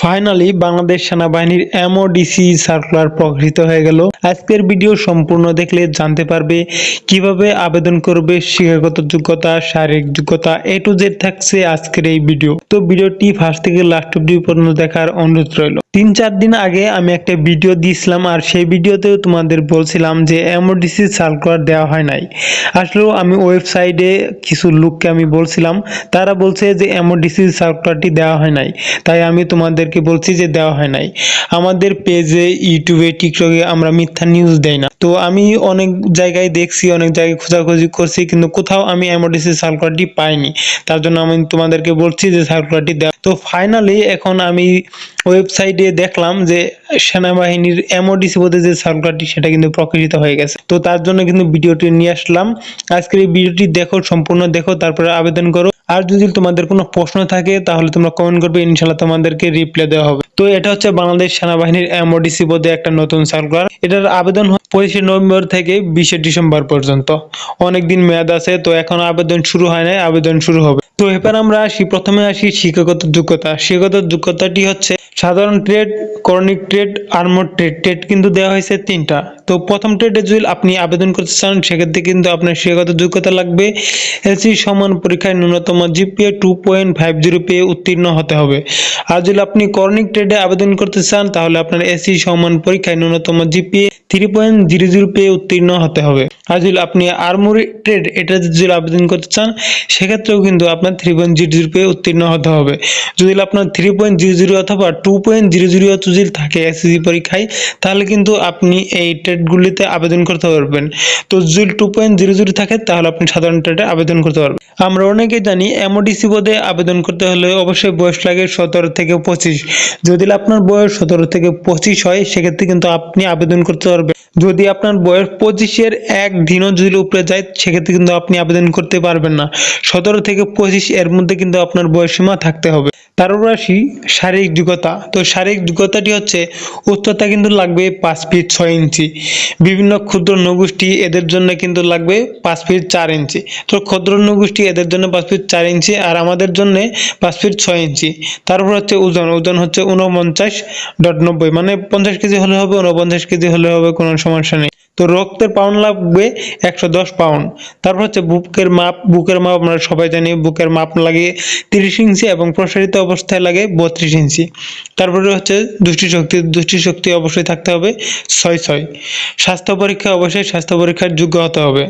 Finally Bangladesh সেনাবাহিনীর MODC circular প্রকাশিত হয়ে গেল। আজকের ভিডিও সম্পূর্ণ দেখলে জানতে পারবে কীভাবে আবেদন করবে, শিক্ষাগত যোগ্যতা, শারীরিক যোগ্যতা এ টু জেড থাকছে আজকের এই ভিডিও তো ভিডিওটি ফার্স্ট থেকে লাস্ট অব্দি পর্যন্ত দেখার অনুরোধ রইল। তিন চার দিন আগে আমি একটা ভিডিও দিয়েছিলাম আর সেই ভিডিওতেও তোমাদের বলছিলাম যে এমওডিসি সার্কুলার দেওয়া হয় নাই। আসলেও আমি ওয়েবসাইটে কিছু লোককে আমি বলছিলাম, তারা বলছে যে এমওডিসি সার্কুলারটি দেওয়া হয় নাই। তাই আমি তোমাদেরকে বলছি যে দেওয়া হয় নাই। আমাদের পেজে, ইউটিউবে, টিকটকে আমরা মিথ্যা নিউজ দেই না। তো আমি অনেক জায়গায় দেখছি, অনেক জায়গায় খোঁজাখুঁজি করছি, কিন্তু কোথাও আমি এমওডিসি সার্কুলারটি পাইনি। তার জন্য আমি তোমাদেরকে বলছি যে সার্কুলারটি দেওয়া তো ফাইনালি এখন আমি ওয়েবসাইটে দেখলাম যে সেনাবাহিনীর এমওডিসি পদে যে সার্কুলারটি সেটা কিন্তু প্রকাশিত হয়ে গেছে। তো তার জন্য কিন্তু ভিডিওটি নিয়ে আসলাম। আজকের এই ভিডিওটি দেখো, সম্পূর্ণ দেখো, তারপরে আবেদন করো। আর যদি তোমাদের কোনো প্রশ্ন থাকে, তাহলে তোমরা কমেন্ট করবে, ইনশাল্লাহ তোমাদেরকে রিপ্লাই দেওয়া হবে। তো এটা হচ্ছে বাংলাদেশ সেনাবাহিনীর এমওডিসি পদে একটা নতুন সার্কুলার এটার আবেদন পঁচিশে নভেম্বর থেকে বিশে ডিসেম্বর পর্যন্ত। অনেকদিন মেয়াদ আছে, তো এখন আবেদন শুরু হয় নাই, আবেদন শুরু হবে। তো এবার আমরা আসি, প্রথমে আসি শিক্ষাগত যোগ্যতা শিক্ষাগত যোগ্যতাটি হচ্ছে সাধারণ ট্রেড করণিক ট্রেড আর্মর ট্রেড ট্রেড কিন্তু দেওয়া হয়েছে তিনটা। তো প্রথম ট্রেডে যদি আপনি আবেদন করতে চান, সেক্ষেত্রে কিন্তু আপনার শিক্ষাগত যোগ্যতা লাগবে। এসি সমান পরীক্ষায় ন্যূনতম GPA two point five zero পেয়ে উত্তীর্ণ হতে হবে। আর যদি আপনি করণিক ট্রেডে আবেদন করতে চান, তাহলে আপনার এসি সমান পরীক্ষায় ন্যূনতম GPA three point zero zero পেয়ে উত্তীর্ণ হতে হবে। আর যদি আপনি আর্মরি ট্রেড এটা যদি আবেদন করতে চান, সেক্ষেত্রেও কিন্তু আপনার থ্রি পয়েন্ট জিরো জিরো পেয়ে উত্তীর্ণ হতে হবে। যদি আপনার থ্রি পয়েন্ট জিরো জিরো অথবা টু পয়েন্ট জিরো জিরো যদি থাকে এসএসসি পরীক্ষায়, তাহলে কিন্তু আপনি এই ট্রেডগুলিতে আবেদন করতে পারবেন। তো যদি টু পয়েন্ট জিরো জিরো থাকে, তাহলে আপনি সাধারণ ট্রেডে আবেদন করতে পারবেন। আমরা অনেকেই জানি এমওডিসি পদে আবেদন করতে হলে অবশ্যই বয়স লাগে সতেরো থেকে পঁচিশ। যদি আপনার বয়স সতেরো থেকে পঁচিশ হয়, সেক্ষেত্রে কিন্তু আপনি আবেদন করতে পারবেন। যদি আপনার বয়স পঁচিশের এক দিনও যদি উপরে যায়, সেক্ষেত্রে কিন্তু আপনি আবেদন করতে পারবেন না। সতেরো থেকে পঁচিশ এর মধ্যে কিন্তু আপনার বয়সীমা থাকতে হবে। তারপর আসি শারীরিক যোগ্যতা। তো শারীরিক যোগ্যতাটি হচ্ছে, উচ্চতা কিন্তু লাগবে পাঁচ ফিট ছয় ইঞ্চি। বিভিন্ন ক্ষুদ্র নৌগোষ্ঠী এদের জন্য কিন্তু লাগবে পাঁচ ফিট চার ইঞ্চি। তো ক্ষুদ্র নৌগোষ্ঠী এদের জন্য পাঁচ ফিট চার ইঞ্চি আর আমাদের জন্য পাঁচ ফিট ছয় ইঞ্চি। তারপর হচ্ছে ওজন। ওজন হচ্ছে উনপঞ্চাশ ডট নব্বই। মানে পঞ্চাশ কেজি হলে হবে উনপঞ্চাশ কেজি হলে হবে, কোনো সমস্যা নেই। তো রক্তের পাউন্ড লাগবে একশো দশ পাউন্ড তারপর হচ্ছে বুকের মাপ বুকের মাপ আমরা সবাই জানি, বুকের মাপ লাগে তিরিশ ইঞ্চি এবং প্রসারিত অবস্থায় লাগে বত্রিশ ইঞ্চি। তারপরে হচ্ছে দৃষ্টিশক্তি দৃষ্টিশক্তি অবশ্যই থাকতে হবে ছয় ছয়। স্বাস্থ্য পরীক্ষা অবশ্যই স্বাস্থ্য পরীক্ষার যোগ্য হতে হবে।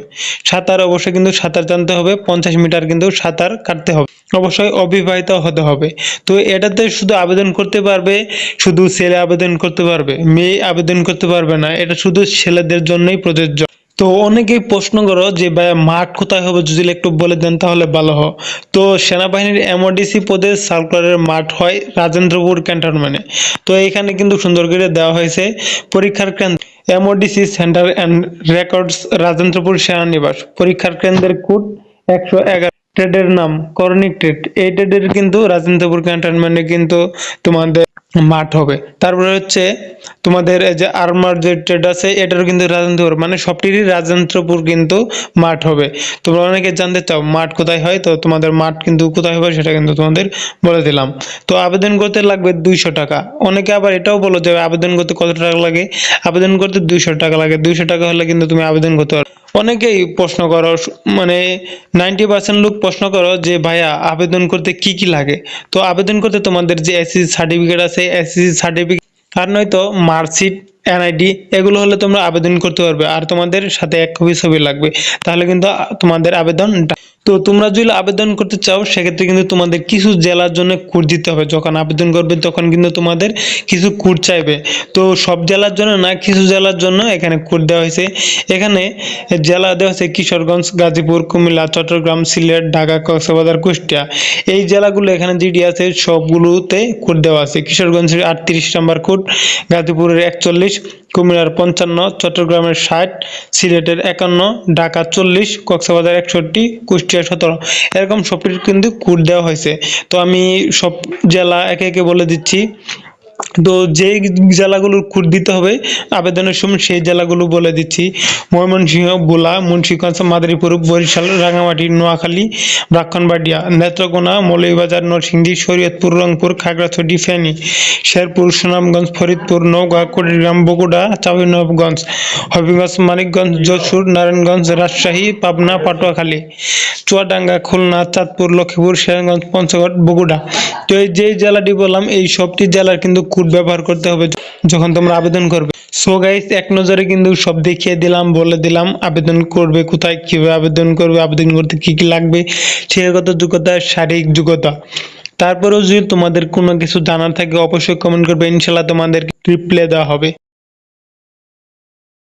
সাঁতার অবশ্যই কিন্তু সাঁতার জানতে হবে, পঞ্চাশ মিটার কিন্তু সাঁতার কাটতে হবে, অবশ্যই অবিবাহিত হতে হবে। তো এটাতে শুধু আবেদন করতে পারবে, শুধু ছেলে আবেদন করতে পারবে, মেয়ে আবেদন করতে পারবে না, এটা শুধু ছেলেদের জন্যই প্রযোজ্য। তো অনেকেই প্রশ্ন করো যে ভাই মাঠ কোথায় হবে? যদি একটু বলে দেন তাহলে ভালো হয়। তো সেনাবাহিনীর এমওডিসি পদে সার্কুলারের মাঠ হয় রাজেন্দ্রপুর ক্যান্টনমেন্টে। তো এখানে কিন্তু সুন্দর করে দেওয়া হয়েছে পরীক্ষার কেন্দ্র। MODC centre and records Rajendrapur সেনানিবাস। পরীক্ষার কেন্দ্রের কোড একশো এগারো। ট্রেডের নাম করণিক ট্রেড এই ট্রেডের কিন্তু রাজেন্দ্রপুর ক্যান্টনমেন্টে কিন্তু তোমাদের মাঠ হবে। তারপরে হচ্ছে তোমাদের যে আর্মার যে ট্রেড আছে, এটারও কিন্তু রাজেন্দ্রপুর মানে সবটিরই রাজেন্দ্রপুর কিন্তু মাঠ হবে। তোমরা অনেকে জানতে চাও, মাঠ কোথায় হয়? তো তোমাদের মাঠ কিন্তু কোথায় হবে সেটা কিন্তু তোমাদের বলে দিলাম। তো আবেদন করতে লাগবে দুইশো টাকা। অনেকে আবার এটাও বলো যে আবেদন করতে কত টাকা লাগে? আবেদন করতে দুইশো টাকা লাগে। দুইশো টাকা হলে কিন্তু তুমি আবেদন করতে পারো। অনেকেই প্রশ্ন করো মানে নাইনটি পার্সেন্ট লোক প্রশ্ন করো যে, ভাইয়া, আবেদন করতে কি কি লাগে? তো আবেদন করতে তোমাদের যে এসএসসি সার্টিফিকেট আছে এসএসসি সার্টিফিকেট আর নয়তো মার্কশিট এনআইডি এগুলো হলে তোমরা আবেদন করতে পারবে। আর তোমাদের সাথে এক কপি ছবি লাগবে। তাহলে কিন্তু তোমাদের আবেদন তো তোমরা যদি আবেদন করতে চাও, সেক্ষেত্রে কিন্তু তোমাদের কিছু জেলার জন্য কোড দিতে হবে। যখন আবেদন করবে, তখন কিন্তু তোমাদের কিছু কোড চাইবে। তো সব জেলার জন্য না, কিছু জেলার জন্য এখানে কোড দেওয়া হয়েছে। এখানে জেলা দেওয়া হয়েছে কিশোরগঞ্জ, গাজীপুর, কুমিল্লা, চট্টগ্রাম, সিলেট, ঢাকা, কক্সবাজার, কুষ্টিয়া। এই জেলাগুলো এখানে যেটি আছে, সবগুলোতে কোড দেওয়া আছে। কিশোরগঞ্জের আটত্রিশ নম্বর কোড গাজীপুরের একচল্লিশ কুমিল্লার পঞ্চান্ন, চট্টগ্রামের ষাট, সিলেটের একান্ন, ঢাকা চল্লিশ, কক্সবাজার একষট্টি, কুষ্টিয়া সতেরো। এরকম সবটির কিন্তু কোড দেওয়া হয়েছে। তো আমি সব জেলা একে একে বলে দিচ্ছি। তো যে জেলাগুলোর কোড দিতে হবে, আবেদনের সময় সেই জেলাগুলো বলে দিচ্ছি। ময়মনসিংহ বোলা মুন্সিগঞ্জ, মাদারীপুর, বরিশাল রাঙামাটি নোয়াখালী ব্রাহ্মণবাড়িয়া নেত্রকোনা, মৌলভীবাজার, নরসিংদী, শরীয়তপুর, রংপুর, খাগড়াছড়ি ফেনী শেরপুর, সুনামগঞ্জ, ফরিদপুর, নওগাঁ, কুড়িগ্রাম, বগুড়া, চাঁপাইনবাবগঞ্জ, হবিগঞ্জ, মানিকগঞ্জ, যশোর, নারায়ণগঞ্জ, রাজশাহী, পাবনা, পাটুয়াখালী, চুয়াডাঙ্গা, খুলনা, চাঁদপুর, লক্ষ্মীপুর শেরগঞ্জ পঞ্চগড়, বগুড়া। তো এই যে জেলাটি বললাম, এই সবটি জেলার কিন্তু ব্যবহার করতে হবে যখন তোমরা আবেদন করবে। সো গাইস এক নজরে কিন্তু সব দেখিয়ে দিলাম, বলে দিলাম আবেদন করবে কোথায়, কীভাবে আবেদন করবে, আবেদন করতে কি কি লাগবে, শিক্ষাগত যোগ্যতা, শারীরিক যোগ্যতা। তারপরেও যদি তোমাদের কোনো কিছু জানার থাকে, অবশ্যই কমেন্ট করবে, ইনশাল্লাহ তোমাদের রিপ্লাই দেওয়া হবে।